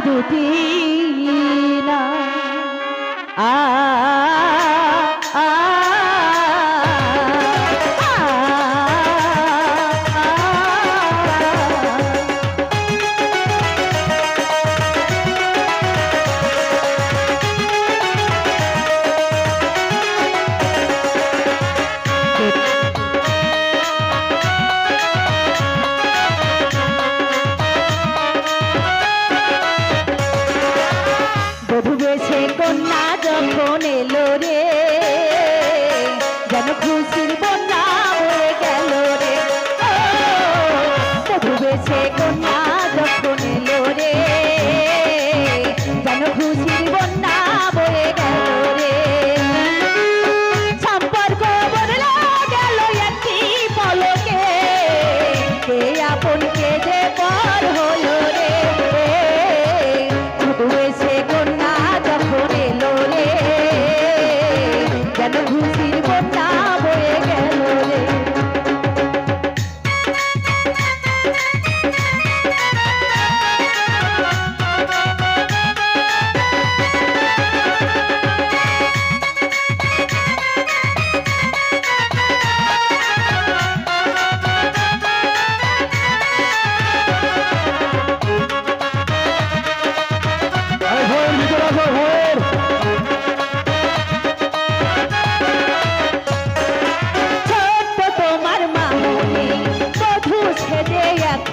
দুটি না আ, যখন এলো রে। যেন খুশির বন্যা হয়ে গেল রে। বধু বেশে কন্যা যখন এলো রে। যেন খুশির কে যে পর হলো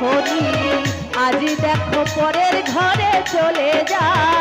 এখনই আজ দেখো পরের ঘরে চলে যায়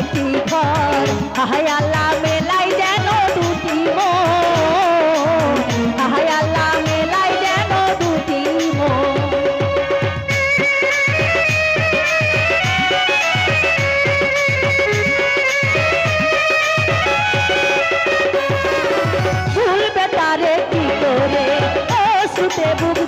একটি ঘর। হায় আল্লাহ মেলাই যেন দুটি মন হায় আল্লাহ মেলাই যেন দুটি মন ভুলবে তারে কি করে ও সুতে বুক